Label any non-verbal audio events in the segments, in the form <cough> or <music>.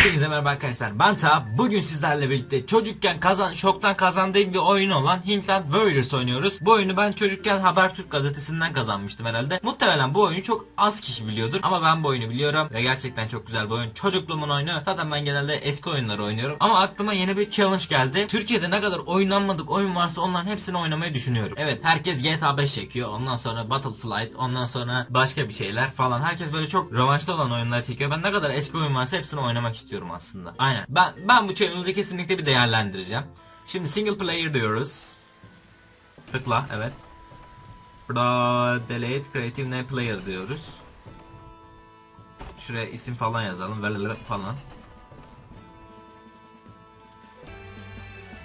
Hepinize merhaba arkadaşlar. Ben Ta. Bugün sizlerle birlikte çocukken kazan şoktan kazandığım bir oyun olan Hintland Warriors oynuyoruz. Bu oyunu ben çocukken Habertürk gazetesinden kazanmıştım herhalde. Muhtemelen bu oyunu çok az kişi biliyordur ama ben bu oyunu biliyorum ve gerçekten çok güzel bir oyun. Çocukluğumun oyunu. Zaten ben genelde eski oyunları oynuyorum ama aklıma yeni bir challenge geldi. Türkiye'de ne kadar oynanmadık oyun varsa onların hepsini oynamayı düşünüyorum. Evet herkes GTA 5 çekiyor. Ondan sonra Battleflight, ondan sonra başka bir şeyler falan. Herkes böyle çok revanşta olan oyunlar çekiyor. Ben ne kadar eski oyun varsa hepsini oynamak istiyorum aslında. Aynen. Ben ben bu challenge'ı kesinlikle bir değerlendireceğim. Şimdi single player diyoruz. Tıkla evet. Burada delete creative new player diyoruz. Şuraya isim falan yazalım. Velele falan.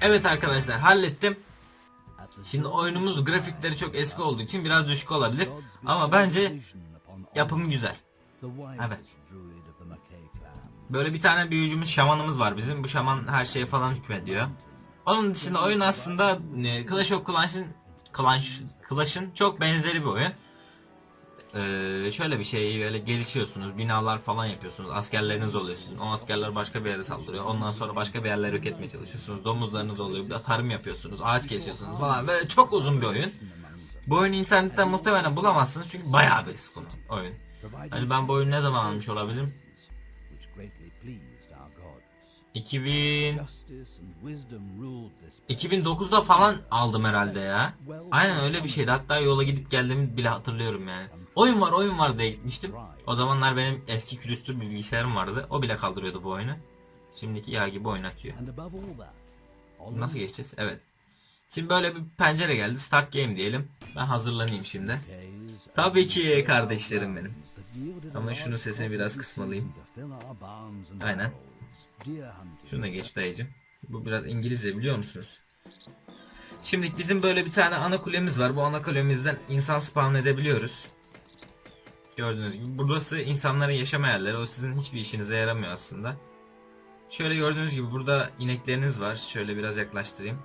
Evet arkadaşlar hallettim. Şimdi oyunumuz grafikleri çok eski olduğu için biraz düşük olabilir. Ama bence yapımı güzel. Evet. Böyle bir tane büyücümüz şamanımız var bizim. Bu şaman her şeye falan hükmediyor. Onun dışında oyun aslında e, Clash of Clans'ın Clash, Clash'ın çok benzeri bir oyun. Ee, şöyle bir şey böyle gelişiyorsunuz, binalar falan yapıyorsunuz, askerleriniz oluyorsunuz. O askerler başka bir yere saldırıyor. Ondan sonra başka bir yerlere yok etmeye çalışıyorsunuz. Domuzlarınız oluyor, bir de tarım yapıyorsunuz, ağaç kesiyorsunuz falan. Böyle çok uzun bir oyun. Bu oyunu internetten muhtemelen bulamazsınız çünkü bayağı bir eski oyun. Hani ben bu oyunu ne zaman almış olabilirim? 2000 2009'da falan aldım herhalde ya. Aynen öyle bir şeydi. Hatta yola gidip geldiğimi bile hatırlıyorum yani. Oyun var oyun var diye gitmiştim. O zamanlar benim eski külüstür bilgisayarım vardı. O bile kaldırıyordu bu oyunu. Şimdiki yağ gibi oynatıyor. Nasıl geçeceğiz? Evet. Şimdi böyle bir pencere geldi. Start game diyelim. Ben hazırlanayım şimdi. Tabii ki kardeşlerim benim. Ama şunun sesini biraz kısmalıyım. Aynen. Şuna geç dayıcım. Bu biraz İngilizce biliyor musunuz? Şimdi bizim böyle bir tane ana kulemiz var. Bu ana kulemizden insan spawn edebiliyoruz. Gördüğünüz gibi. Burası insanların yaşama yerleri. O sizin hiçbir işinize yaramıyor aslında. Şöyle gördüğünüz gibi burada inekleriniz var. Şöyle biraz yaklaştırayım.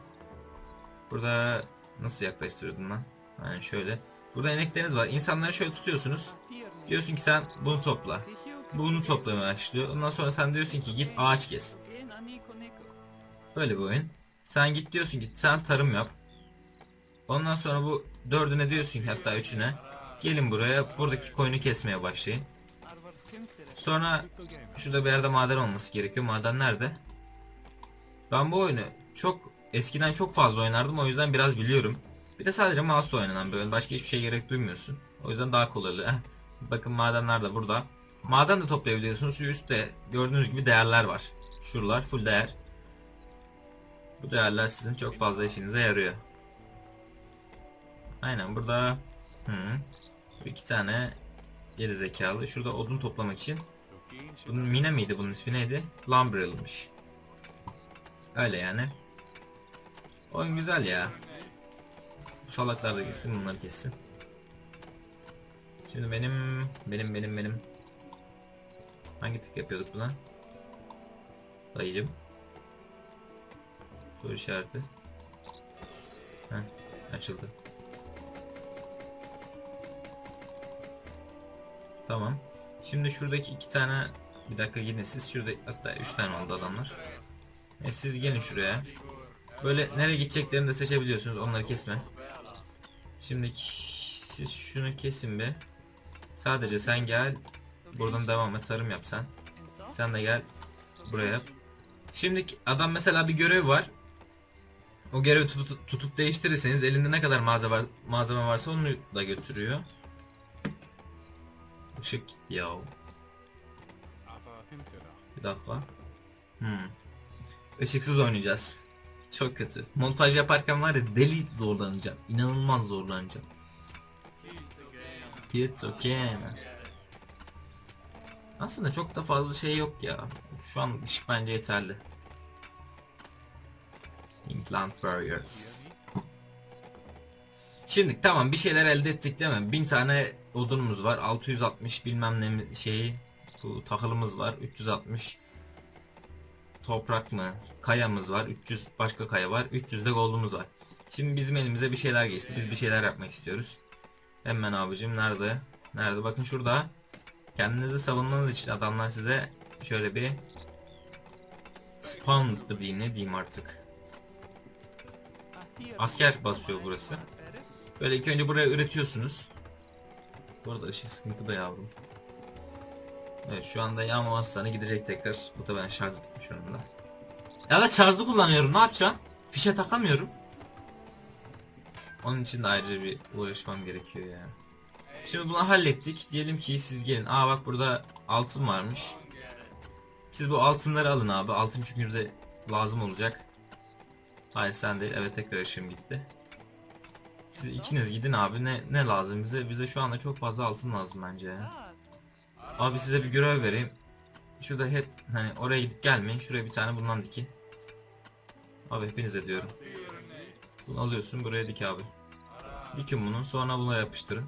Burada nasıl yaklaştırıyordum lan? Yani şöyle. Burada inekleriniz var. İnsanları şöyle tutuyorsunuz. Diyorsun ki sen bunu topla. Bunu toplamaya başlıyor. Ondan sonra sen diyorsun ki git ağaç kes. Böyle bir oyun. Sen git diyorsun ki sen tarım yap. Ondan sonra bu dördüne diyorsun ki hatta üçüne gelin buraya buradaki koyunu kesmeye başlayın. Sonra şurada bir yerde maden olması gerekiyor. Maden nerede? Ben bu oyunu çok eskiden çok fazla oynardım o yüzden biraz biliyorum. Bir de sadece mouse'la oynanan bir oyun. Başka hiçbir şey gerek duymuyorsun. O yüzden daha kolay. <laughs> Bakın madenler de burada. Maden de toplayabiliyorsunuz. Şu üstte gördüğünüz gibi değerler var. Şuralar full değer. Bu değerler sizin çok fazla işinize yarıyor. Aynen burada hı, iki tane geri zekalı. Şurada odun toplamak için. Bunun mine miydi bunun ismi neydi? Lumberal'mış. Öyle yani. Oyun güzel ya. Bu salaklar da gitsin bunları kessin. Şimdi benim benim benim benim hangi tık yapıyorduk buna? Dayıcım. Soru işareti. Heh, açıldı. Tamam. Şimdi şuradaki iki tane bir dakika gidin siz şurada hatta üç tane oldu adamlar. E siz gelin şuraya. Böyle nereye gideceklerini de seçebiliyorsunuz. Onları kesme. Şimdi siz şunu kesin be. Sadece sen gel. Buradan devam et. Tarım yap sen. Sen de gel. Buraya. Şimdi adam mesela bir görev var. O görevi tutup, tutup değiştirirseniz elinde ne kadar malzeme, var, malzeme varsa onu da götürüyor. Işık ya. Bir dakika. Hmm. Işıksız oynayacağız. Çok kötü. Montaj yaparken var ya deli zorlanacağım. İnanılmaz zorlanacağım. It's okay. Aslında çok da fazla şey yok ya. Şu an ışık bence yeterli. Implant Barriers. Şimdi tamam bir şeyler elde ettik değil mi? 1000 tane odunumuz var. 660 bilmem ne şeyi bu tahılımız var. 360 toprak mı? Kayamız var. 300 başka kaya var. 300 de goldumuz var. Şimdi bizim elimize bir şeyler geçti. Biz bir şeyler yapmak istiyoruz. Hemen abicim nerede? Nerede? Bakın şurada. Kendinizi savunmanız için adamlar size şöyle bir spawnlıkta diyeyim ne diyeyim artık. Asker basıyor burası. Böyle ilk önce buraya üretiyorsunuz. Bu arada ışık sıkıntı da yavrum. Evet şu anda yağmur hastanı gidecek tekrar. Bu da ben şarj bitmiş önümde. Ya da şarjlı kullanıyorum ne yapacağım? Fişe takamıyorum. Onun için de ayrıca bir uğraşmam gerekiyor ya. Şimdi bunu hallettik. Diyelim ki siz gelin. Aa bak burada altın varmış. Siz bu altınları alın abi. Altın çünkü bize lazım olacak. Hayır sen değil. Evet tekrar ışığım gitti. Siz ikiniz gidin abi. Ne ne lazım bize? Bize şu anda çok fazla altın lazım bence. Abi size bir görev vereyim. Şurada hep hani oraya gidip gelmeyin. Şuraya bir tane bundan dikin. Abi hepinize diyorum. Bunu alıyorsun buraya dik abi. Dikin bunu sonra buna yapıştırın.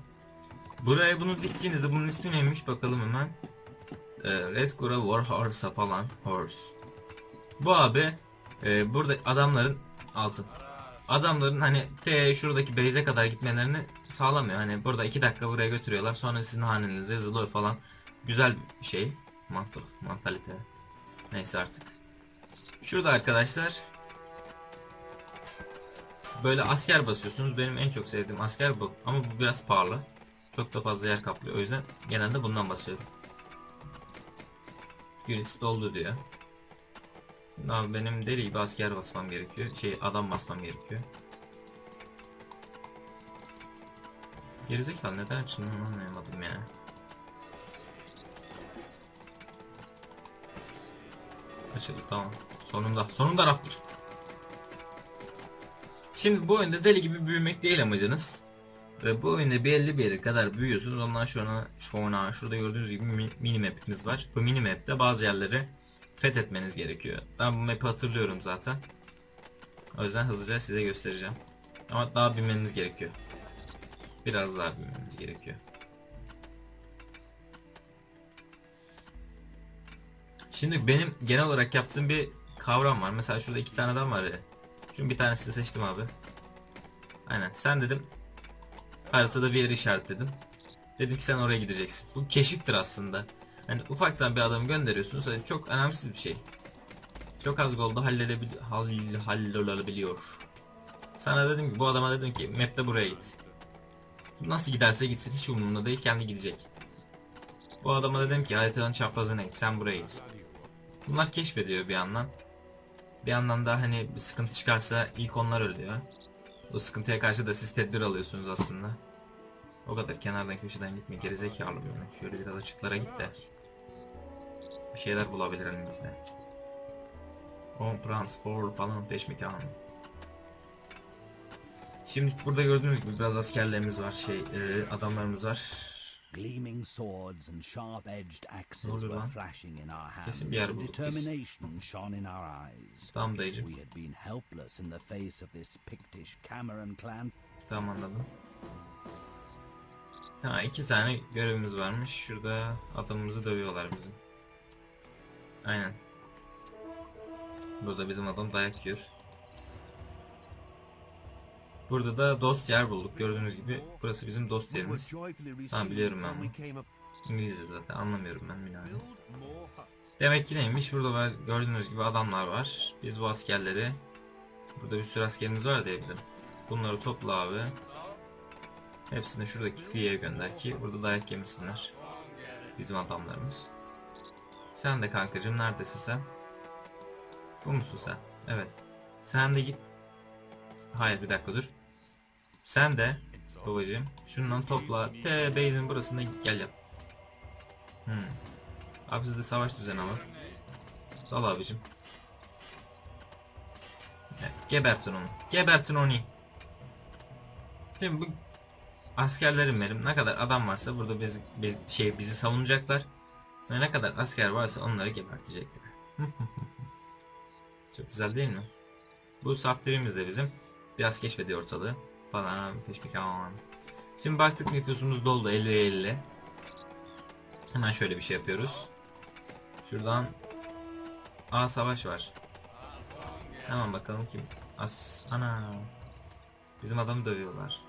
Buraya bunu diktiğinizde bunun ismi neymiş bakalım hemen. Ee, Rescura War Horse'a falan. Horse. Bu abi e, burada adamların altın. Adamların hani T şuradaki base'e kadar gitmelerini sağlamıyor. Hani burada 2 dakika buraya götürüyorlar. Sonra sizin hanenize yazılıyor falan. Güzel bir şey. Mantık, mantalite. Neyse artık. Şurada arkadaşlar böyle asker basıyorsunuz. Benim en çok sevdiğim asker bu. Ama bu biraz pahalı. Çok da fazla yer kaplıyor. O yüzden genelde bundan basıyorum. Units doldu diyor. Abi benim deli gibi asker basmam gerekiyor. Şey adam basmam gerekiyor. Gerizekalı neden onu anlayamadım ya. Açıldı tamam. Sonunda. Sonunda Raptor. Şimdi bu oyunda deli gibi büyümek değil amacınız. Ve bu oyunda belli bir yere kadar büyüyorsunuz. Ondan sonra sonra şurada gördüğünüz gibi mi- mini map'iniz var. Bu mini map'te bazı yerleri fethetmeniz gerekiyor. Ben bu map'i hatırlıyorum zaten. O yüzden hızlıca size göstereceğim. Ama daha bilmeniz gerekiyor. Biraz daha bilmeniz gerekiyor. Şimdi benim genel olarak yaptığım bir kavram var. Mesela şurada iki tane adam var ya. Şimdi bir tanesini seçtim abi. Aynen. Sen dedim. Haritada bir yeri işaretledim. Dedim ki sen oraya gideceksin. Bu keşiftir aslında. Hani ufaktan bir adamı gönderiyorsunuz. Hani çok önemsiz bir şey. Çok az golda hallolabiliyor. Sana dedim ki bu adama dedim ki map'te buraya git. Nasıl giderse gitsin hiç umurumda değil kendi gidecek. Bu adama dedim ki haritanın çaprazına git sen buraya git. Bunlar keşfediyor bir yandan. Bir yandan da hani bir sıkıntı çıkarsa ilk onlar ölüyor. O sıkıntıya karşı da siz tedbir alıyorsunuz aslında. O kadar kenardan köşeden gitme gerizekalı bir örnek. Şöyle biraz açıklara git de. Bir şeyler bulabilir elimizde. On transfer falan teşmik anı. Şimdi burada gördüğünüz gibi biraz askerlerimiz var, şey e, adamlarımız var. Gleaming swords and sharp-edged axes were flashing in our hands, and determination shone in our eyes. Tamam dayıcım. We had been helpless in the face of this Pictish Cameron clan. Tamam anladım. Ha iki tane görevimiz varmış. Şurada adamımızı dövüyorlar bizim. Aynen. Burada bizim adam dayak yiyor. Burada da dost yer bulduk. Gördüğünüz gibi burası bizim dost yerimiz. Tamam biliyorum ben bunu. İngilizce zaten anlamıyorum ben Milani. Demek ki neymiş? Burada gördüğünüz gibi adamlar var. Biz bu askerleri Burada bir sürü askerimiz var diye bizim. Bunları topla abi. Hepsini şuradaki kıyıya gönder ki burada dayak yemesinler. Bizim adamlarımız. Sen de kankacım neredesin sen? Bu musun sen? Evet. Sen de git. Hayır bir dakika dur. Sen de babacığım şundan topla. T base'in burasında gel yap. Hmm. Abi sizde savaş düzeni var. Dal abicim. Evet, gebertin onu. Gebertin onu. Şimdi bu askerlerim benim. Ne kadar adam varsa burada bizi, biz- şey bizi savunacaklar. Ve ne kadar asker varsa onları gebertecekler. <laughs> Çok güzel değil mi? Bu saftirimiz de bizim. Biraz keşfediyor ortalığı. Falan aman. Şimdi baktık nüfusumuz doldu 50-50. Hemen şöyle bir şey yapıyoruz. Şuradan Aa savaş var. Hemen bakalım kim. As ana. Bizim adamı dövüyorlar.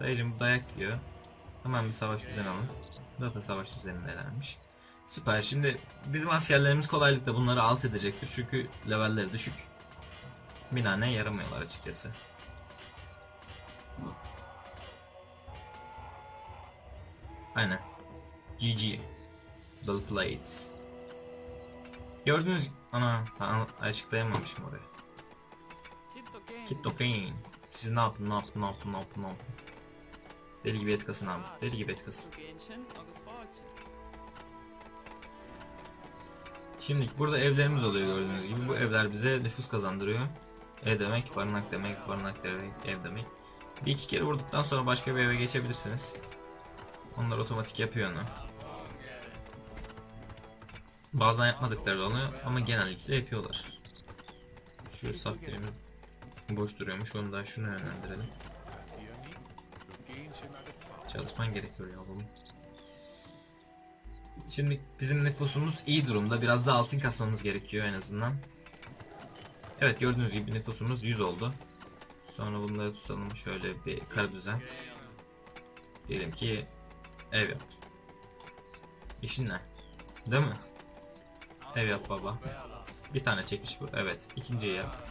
Dayıcım bu dayak yiyor. Hemen bir savaş düzeni alın. Zaten savaş düzenindeylermiş. Süper. Şimdi bizim askerlerimiz kolaylıkla bunları alt edecektir. Çünkü levelleri düşük. Binane yaramıyorlar açıkçası. Aynen. GG. Well played. Gördünüz ana açıklayamamışım oraya. Kit Pain. Siz ne yaptın ne yaptın ne yaptın ne yaptın ne yaptın. Deli gibi et kasın abi. Deli gibi et kasın. Şimdi burada evlerimiz oluyor gördüğünüz gibi. Bu evler bize nüfus kazandırıyor. Ev demek, barınak demek, barınak demek, ev demek. Bir iki kere vurduktan sonra başka bir eve geçebilirsiniz. Onlar otomatik yapıyor onu. Bazen yapmadıkları oluyor ama genellikle yapıyorlar. Şu saf yerimiz boş duruyormuş onu da şunu yönlendirelim. Çalışman gerekiyor ya oğlum. Şimdi bizim nüfusumuz iyi durumda. Biraz da altın kasmamız gerekiyor en azından. Evet gördüğünüz gibi nüfusumuz 100 oldu. Sonra bunları tutalım şöyle bir kara düzen. Diyelim ki ev yap. İşin ne? Değil mi? Ev yap baba. Bir tane çekiş bu. Evet. ikinciyi yap.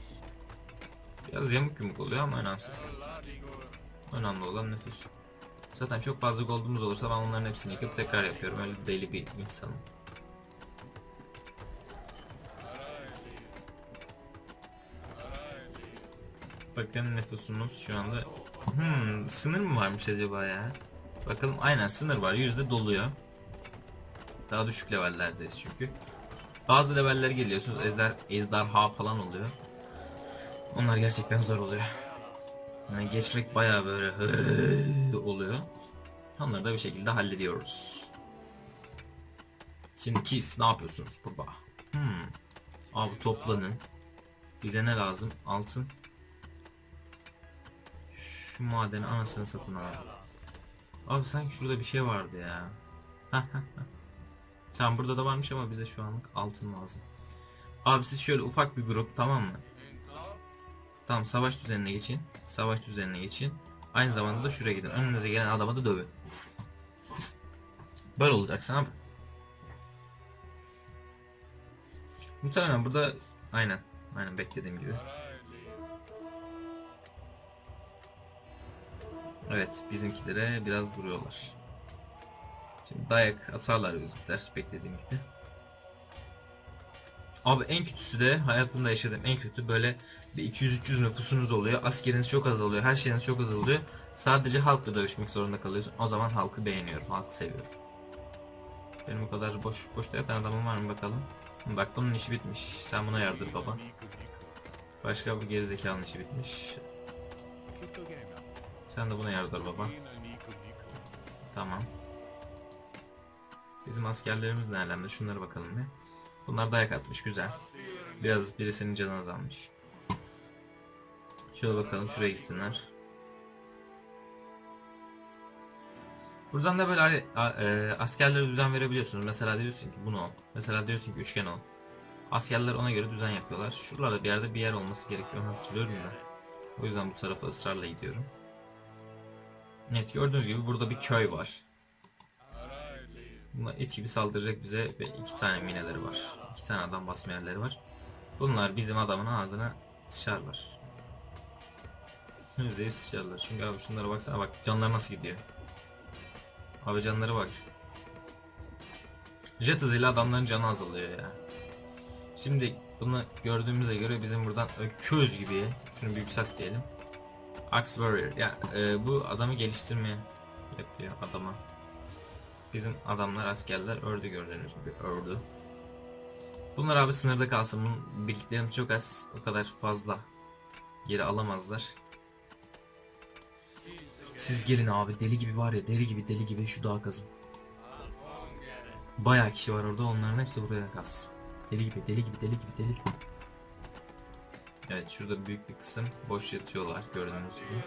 Biraz yamuk yumuk oluyor ama önemsiz. Önemli olan nüfus. Zaten çok fazla goldumuz olursa ben onların hepsini yıkıp tekrar yapıyorum. Öyle deli bir insanım. Bakın nüfusumuz şu anda... Hmm, sınır mı varmış acaba ya? Bakalım aynen sınır var. Yüzde doluyor. Daha düşük levellerdeyiz çünkü. Bazı leveller geliyorsunuz. Ejder, ejderha falan oluyor. Onlar gerçekten zor oluyor. Yani geçmek bayağı böyle <laughs> oluyor. Onları da bir şekilde hallediyoruz. Şimdi Kiss ne yapıyorsunuz burada? Hmm. Abi toplanın. Bize ne lazım? Altın. Şu madeni anasını satın abi. Abi sanki şurada bir şey vardı ya. tamam burada da varmış ama bize şu anlık altın lazım. Abi siz şöyle ufak bir grup tamam mı? Tamam savaş düzenine geçin. Savaş düzenine geçin. Aynı zamanda da şuraya gidin. Önünüze gelen adamı da dövün. Böyle olacaksın abi. Muhtemelen burada aynen. Aynen beklediğim gibi. Evet bizimkilere biraz vuruyorlar. Şimdi dayak atarlar bizimkiler beklediğim gibi. Abi en kötüsü de hayatımda yaşadığım en kötü böyle bir 200-300 nüfusunuz oluyor. Askeriniz çok azalıyor. Her şeyiniz çok azalıyor. Sadece halkla dövüşmek zorunda kalıyorsun. O zaman halkı beğeniyorum. Halkı seviyorum. Benim o kadar boş boş derken adamım var mı bakalım. Bak bunun işi bitmiş. Sen buna yardır baba. Başka bir gerizekalının işi bitmiş. Sen de buna yardır baba. Tamam. Bizim askerlerimiz ne? Şunlara bakalım bir. Bunlar dayak atmış güzel. Biraz birisinin canı azalmış. Şöyle bakalım şuraya gitsinler. Buradan da böyle hani, e, askerlere düzen verebiliyorsunuz. Mesela diyorsun ki bunu ol. Mesela diyorsun ki üçgen ol. Askerler ona göre düzen yapıyorlar. Şuralarda bir yerde bir yer olması gerekiyor hatırlıyorum da. O yüzden bu tarafa ısrarla gidiyorum. Evet gördüğünüz gibi burada bir köy var. Bunlar it gibi saldıracak bize ve iki tane mineleri var. İki tane adam basma yerleri var. Bunlar bizim adamın ağzına sıçarlar. Yüzde yüz sıçarlar. Çünkü abi şunlara baksana bak canları nasıl gidiyor. Abi canları bak. Jet hızıyla adamların canı azalıyor ya. Şimdi bunu gördüğümüze göre bizim buradan öküz gibi şunu bir yükselt diyelim. Axe Warrior. Ya e, bu adamı geliştirmeye yapıyor adama. Bizim adamlar askerler ördü gördüğünüz gibi ördü. Bunlar abi sınırda kalsın. Bunun birliklerimiz çok az. O kadar fazla geri alamazlar. Siz gelin abi deli gibi var ya deli gibi deli gibi şu dağa kazın. Bayağı kişi var orada onların hepsi buraya kalsın. Deli gibi deli gibi deli gibi deli gibi. Evet şurada büyük bir kısım boş yatıyorlar gördüğünüz gibi.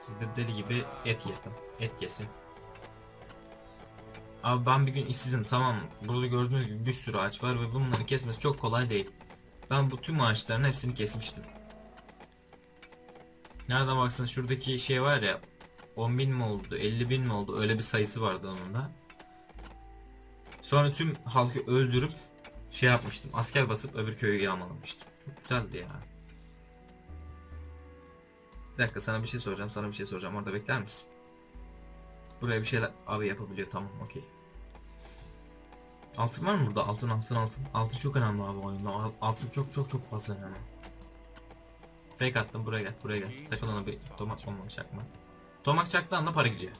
Siz de deli gibi et yapın. Et yesin. Abi ben bir gün işsizim tamam? Burada gördüğünüz gibi bir sürü ağaç var ve bunları kesmesi çok kolay değil. Ben bu tüm ağaçların hepsini kesmiştim. Nereden baksanız şuradaki şey var ya 10.000 mi oldu 50.000 mi oldu öyle bir sayısı vardı onun da. Sonra tüm halkı öldürüp şey yapmıştım. Asker basıp öbür köyü yağmalamıştım. Çok güzeldi ya. Bir dakika sana bir şey soracağım. Sana bir şey soracağım. Orada bekler misin? Buraya bir şeyler abi yapabiliyor. Tamam okey. Altın var mı burada? Altın altın altın. Altın çok önemli abi oyunda. Al- Altın çok çok çok fazla önemli. Fake attım buraya gel buraya gel. Sakın ona bir tomak olmamış çakma. Tomak çaktığı anda para gidiyor.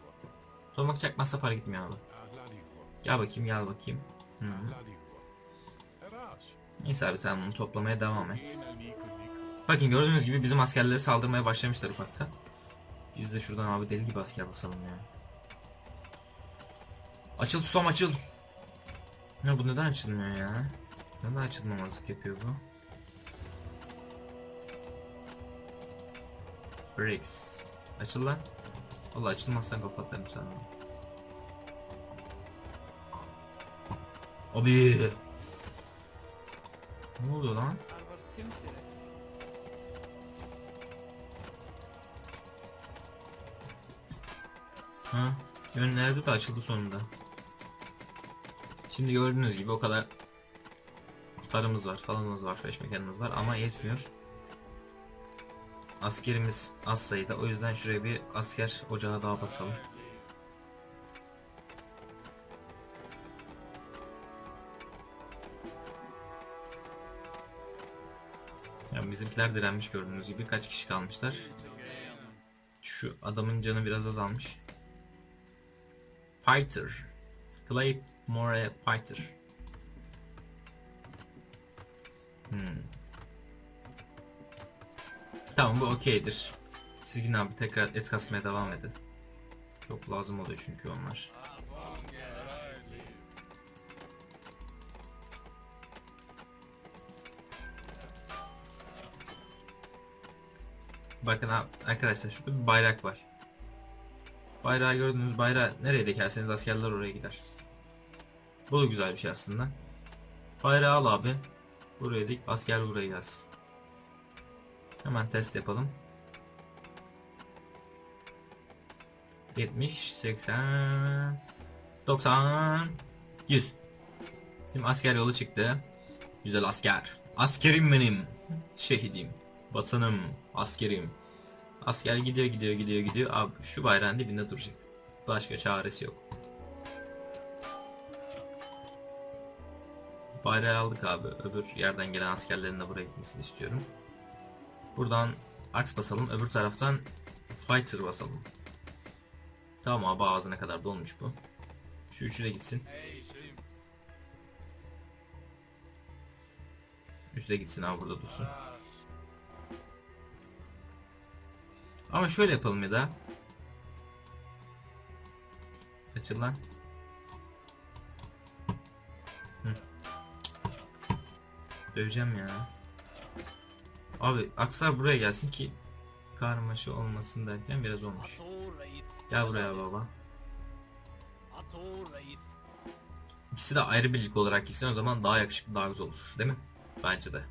Tomak çakmazsa para gitmiyor abi. Gel bakayım gel bakayım. Hı. Neyse abi sen bunu toplamaya devam et. Bakın gördüğünüz gibi bizim askerleri saldırmaya başlamışlar ufakta. Biz de şuradan abi deli gibi asker basalım ya. Açıl susam açıl. Ya bu neden açılmıyor ya? Neden açılmamazlık yapıyor bu? Bricks. Açıl lan. Valla açılmazsan kapatırım sana. Abi. Ne oluyor lan? Ha, yönlerde de açıldı sonunda. Şimdi gördüğünüz gibi o kadar paramız var, falanımız var, peşmekanımız var ama yetmiyor. Askerimiz az sayıda o yüzden şuraya bir asker ocağı daha basalım. Yani bizimkiler direnmiş gördüğünüz gibi kaç kişi kalmışlar. Şu adamın canı biraz azalmış. Fighter. Claymore Fighter. Hmm. Tamam bu okeydir. Siz yine abi tekrar et kasmaya devam edin. Çok lazım oluyor çünkü onlar. Bakın arkadaşlar şurada bir bayrak var. Bayrağı gördüğünüz bayrağı nereye dikerseniz askerler oraya gider. Bu da güzel bir şey aslında. Bayrağı al abi. Buraya dik asker buraya gelsin. Hemen test yapalım. 70, 80, 90, 100. Şimdi asker yolu çıktı. Güzel asker. Askerim benim. Şehidim. Vatanım. Askerim. Asker gidiyor gidiyor gidiyor gidiyor. Abi şu bayrağın dibinde duracak. Başka çaresi yok. Bayrağı aldık abi. Öbür yerden gelen askerlerin de buraya gitmesini istiyorum. Buradan aks basalım. Öbür taraftan fighter basalım. Tamam abi ağzına kadar dolmuş bu. Şu üçü de gitsin. Üçü de gitsin abi burada dursun. Ama şöyle yapalım ya da. Açıl lan. Hı. Döveceğim ya. Abi akslar buraya gelsin ki karmaşa olmasın derken biraz olmuş. Gel buraya baba. İkisi de ayrı birlik olarak gitsin o zaman daha yakışıklı daha güzel olur değil mi? Bence de.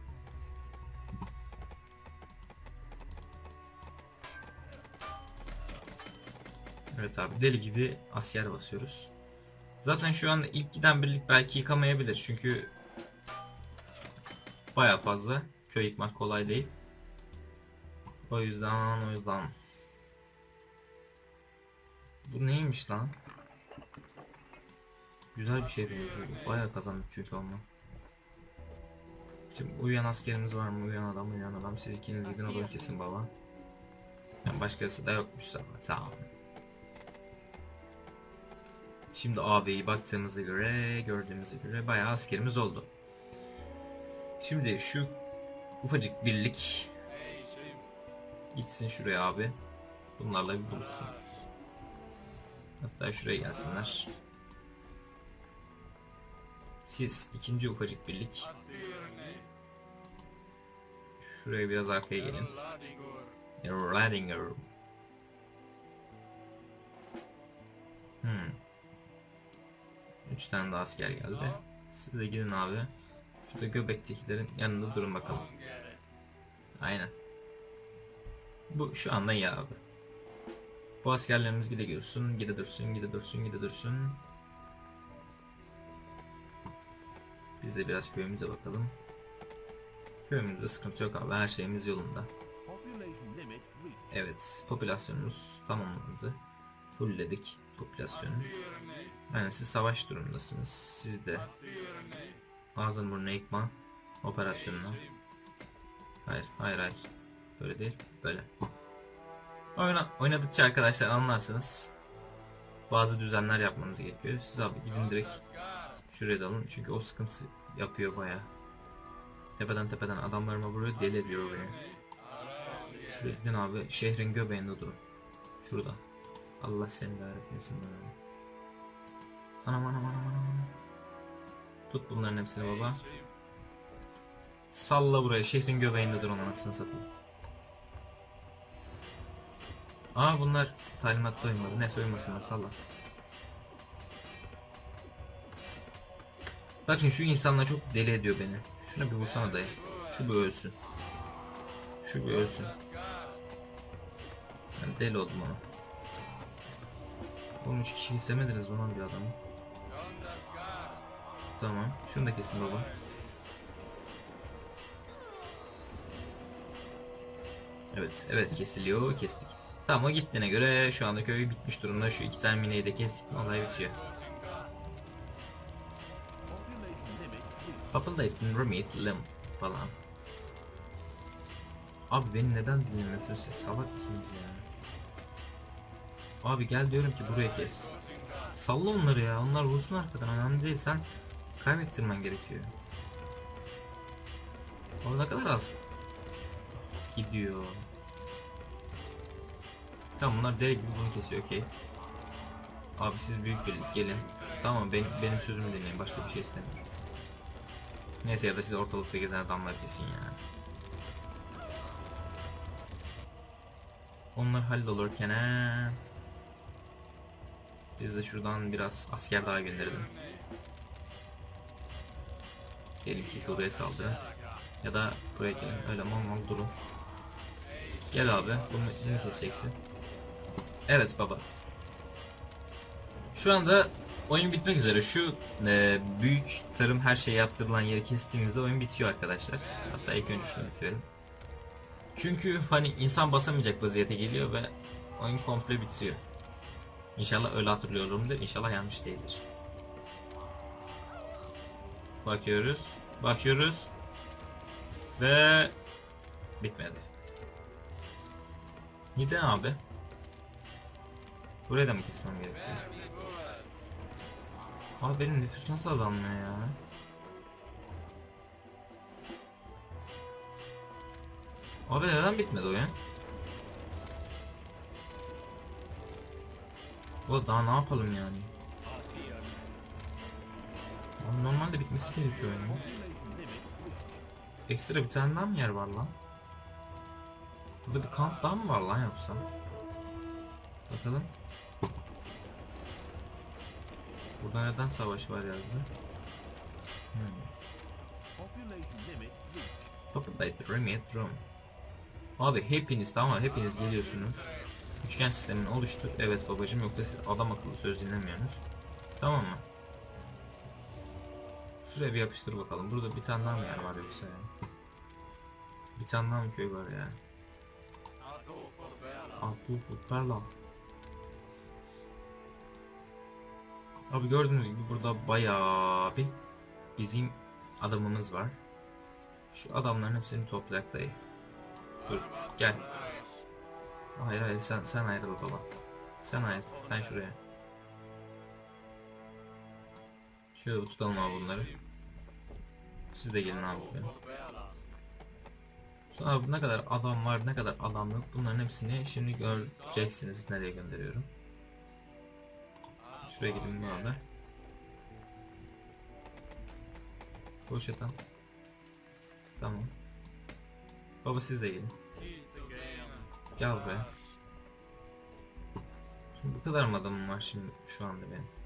Evet abi deli gibi asker basıyoruz. Zaten şu anda ilk giden birlik belki yıkamayabilir çünkü baya fazla köy yıkmak kolay değil. O yüzden o yüzden bu neymiş lan? Güzel bir şey benziyor. Bayağı kazandık çünkü onunla. Şimdi uyuyan askerimiz var mı? Uyuyan adam, uyuyan adam. Siz ikiniz gidin odayı kesin baba. Yani başkası da yokmuş zaten. Tamam. Şimdi AB'yi baktığımıza göre, gördüğümüze göre bayağı askerimiz oldu. Şimdi şu ufacık birlik gitsin şuraya abi. Bunlarla bir buluşsun. Hatta şuraya gelsinler. Siz ikinci ufacık birlik. Şuraya biraz arkaya gelin. Radinger. Hmm. Üç tane daha asker geldi. Siz de gidin abi. Şurada göbektekilerin yanında durun bakalım. Aynen. Bu şu anda iyi abi. Bu askerlerimiz gide dursun, gide dursun, gide dursun, gide dursun. Biz de biraz köyümüze bakalım. Köyümüzde sıkıntı yok abi. Her şeyimiz yolunda. Evet. Popülasyonumuz tamamlandı. Fullledik popülasyonu. Yani siz savaş durumundasınız. Siz de ağzın burnuna yıkma operasyonuna. Hayır, hayır, hayır. Böyle değil, böyle. Oyna, oynadıkça arkadaşlar anlarsınız. Bazı düzenler yapmanız gerekiyor. Siz abi gidin direkt şuraya dalın. Çünkü o sıkıntı yapıyor baya. Tepeden tepeden adamlarıma vuruyor, deli ediyor beni. Siz de gidin abi şehrin göbeğinde durun. Şurada. Allah seni kahretmesin böyle. Anam anam anam anam. Tut bunların hepsini baba. Salla buraya şehrin göbeğinde dur onu anasını satayım. Aa bunlar talimatta uymadı. Ne uymasınlar salla. Bakın şu insanlar çok deli ediyor beni. Şuna bir vursana dayı. Şu bir ölsün. Şu bir ölsün. Ben deli oldum ona. Oğlum üç kişi istemediniz mi lan bir adamı? Tamam. Şunu da kesin baba. Evet, evet kesiliyor, kestik. Tamam o gittiğine göre şu anda köy bitmiş durumda. Şu iki tane mineyi de kestik olay bitiyor. Population Remit Lim falan. Abi beni neden dinlemiyorsunuz siz salak mısınız ya? Abi gel diyorum ki buraya kes. Salla onları ya onlar vursun arkadan önemli değil sen kaybettirmen gerekiyor. Orada kadar az gidiyor. Tamam bunlar deli gibi bunu kesiyor okey. Abi siz büyük birlik gelin. Tamam benim, benim sözümü dinleyin başka bir şey istemiyorum. Neyse ya da siz ortalıkta gezen adamlar kesin ya. Onlar hallolurken he. Biz de şuradan biraz asker daha gönderelim. Diyelim ki buraya saldırın. Ya da buraya gelin. Öyle mal mal durun. Gel abi. Bunu, bunu keseceksin. Evet baba. Şu anda oyun bitmek üzere. Şu e, büyük tarım her şey yaptırılan yeri kestiğimizde oyun bitiyor arkadaşlar. Hatta ilk önce şunu bitirelim. Çünkü hani insan basamayacak vaziyete geliyor ve oyun komple bitiyor. İnşallah öyle hatırlıyorumdur. İnşallah yanlış değildir. Bakıyoruz. Bakıyoruz. Ve bitmedi. Neden abi? Buraya da mı kesmem gerekiyor? Abi benim nüfus nasıl azalmıyor ya? Abi neden bitmedi oyun? O daha ne yapalım yani? Normalde bitmesi gerekiyor oyunun. Ekstra bir tane daha mı yer var lan? Burada bir kamp daha mı var lan yoksa? Bakalım. Burada neden savaş var yazdı? Hmm. Limit. Populate remit room. Abi hepiniz tamam hepiniz geliyorsunuz. Üçgen sistemini oluştur. Evet babacım yoksa siz adam akıllı söz dinlemiyorsunuz. Tamam mı? Şuraya bir yapıştır bakalım. Burada bir tane daha mı yer var yoksa ya? Bir tane daha mı köy var ya? Altu Futperla. Abi gördüğünüz gibi burada bayağı bir bizim adamımız var. Şu adamların hepsini toplayak dayı. Dur gel. Hayır hayır sen sen ayrıl baba. Sen ayrıl. Sen şuraya. Şöyle tutalım abi bunları. Siz de gelin abi buraya. Sonra ne kadar adam var ne kadar adam yok bunların hepsini şimdi göreceksiniz nereye gönderiyorum. Şuraya gidin bu arada. Boş yatan. Tamam. Baba siz de gelin. Gel buraya. Şimdi bu kadar mı adamım var şimdi şu anda benim?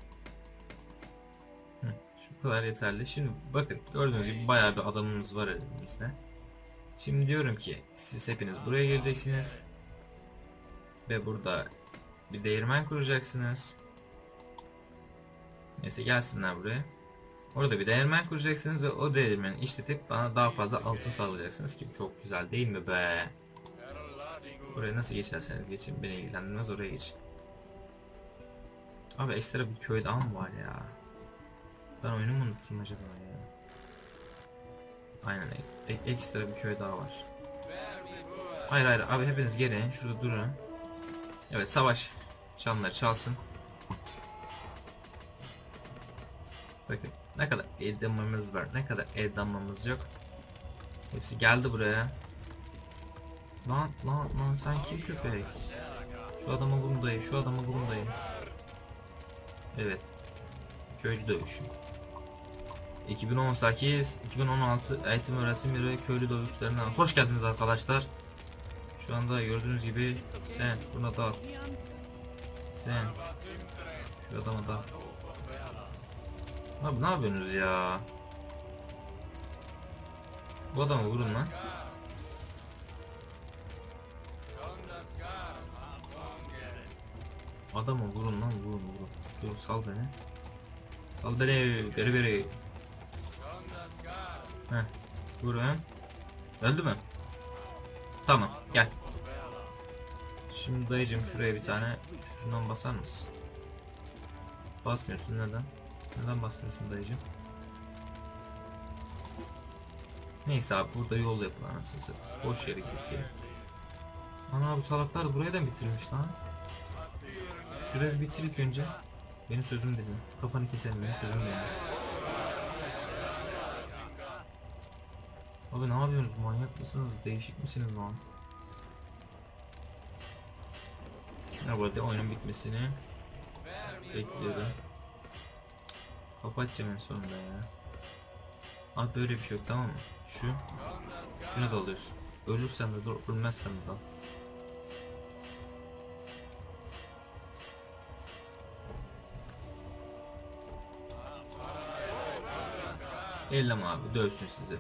Kadar yeterli. Şimdi bakın gördüğünüz gibi bayağı bir adamımız var elimizde. Şimdi diyorum ki siz hepiniz buraya geleceksiniz. Ve burada bir değirmen kuracaksınız. Neyse gelsinler buraya. Orada bir değirmen kuracaksınız ve o değirmeni işletip bana daha fazla altın sağlayacaksınız ki çok güzel değil mi be? Buraya nasıl geçerseniz geçin beni ilgilendirmez oraya geçin. Abi ekstra bir köy daha mı var ya? Ben oyunu mu unuttum acaba ya? Aynen e- e- ekstra bir köy daha var. Hayır hayır abi hepiniz gelin şurada durun. Evet savaş çanları çalsın. Bakın ne kadar edamamız var ne kadar edamamız yok. Hepsi geldi buraya. Lan lan lan sen kim köpek? Şu adama vurun dayı şu adama vurun dayı. Evet. Köylü dövüşü. 2018 2016 eğitim öğretim yılı köylü dövüşlerine hoş geldiniz arkadaşlar. Şu anda gördüğünüz gibi sen buna da sen şu adama da Abi ne yapıyorsunuz ya? Bu adamı vurun lan. Adamı vurun lan vurun vurun. Dur sal beni. Sal beni beri beri. Heh. Vurun. Öldü mü? Tamam gel. Şimdi dayıcım şuraya bir tane şundan basar mısın? Basmıyorsun neden? Neden basmıyorsun dayıcım? Neyse abi burada yol yapılan anasını. Boş yere gelin. Ana bu salaklar burayı da bitirmiş lan. Şurayı bir bitir ilk önce. Benim sözüm dedim. Kafanı keselim benim sözüm dedim. Abi ne yapıyorsunuz? Manyak mısınız? Değişik misiniz lan? Ya burada oyunun bitmesini bekliyorum. Kapatacağım en sonunda ya. Abi böyle bir şey yok tamam mı? Şu şuna da alıyorsun. Ölürsen de dur, ölmezsen de al. Ellem abi dövsün sizi.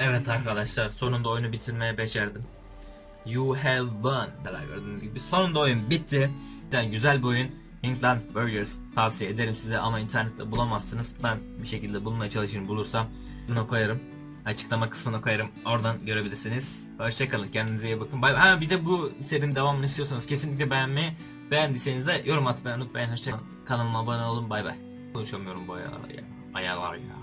Evet arkadaşlar sonunda oyunu bitirmeye becerdim. You have won. Neler gördüğünüz gibi sonunda oyun bitti. Yani güzel bir oyun. England Burgers tavsiye ederim size ama internette bulamazsınız. Ben bir şekilde bulmaya çalışırım bulursam. Bunu koyarım. Açıklama kısmına koyarım. Oradan görebilirsiniz. Hoşçakalın. Kendinize iyi bakın. Bay. Ha bir de bu serinin devamını istiyorsanız kesinlikle beğenmeyi, beğendiyseniz de yorum atmayı unutmayın. Hoşçakalın. Kanalıma abone olun. Bay bay. Konuşamıyorum bu ayalar ya. Ayalar ya.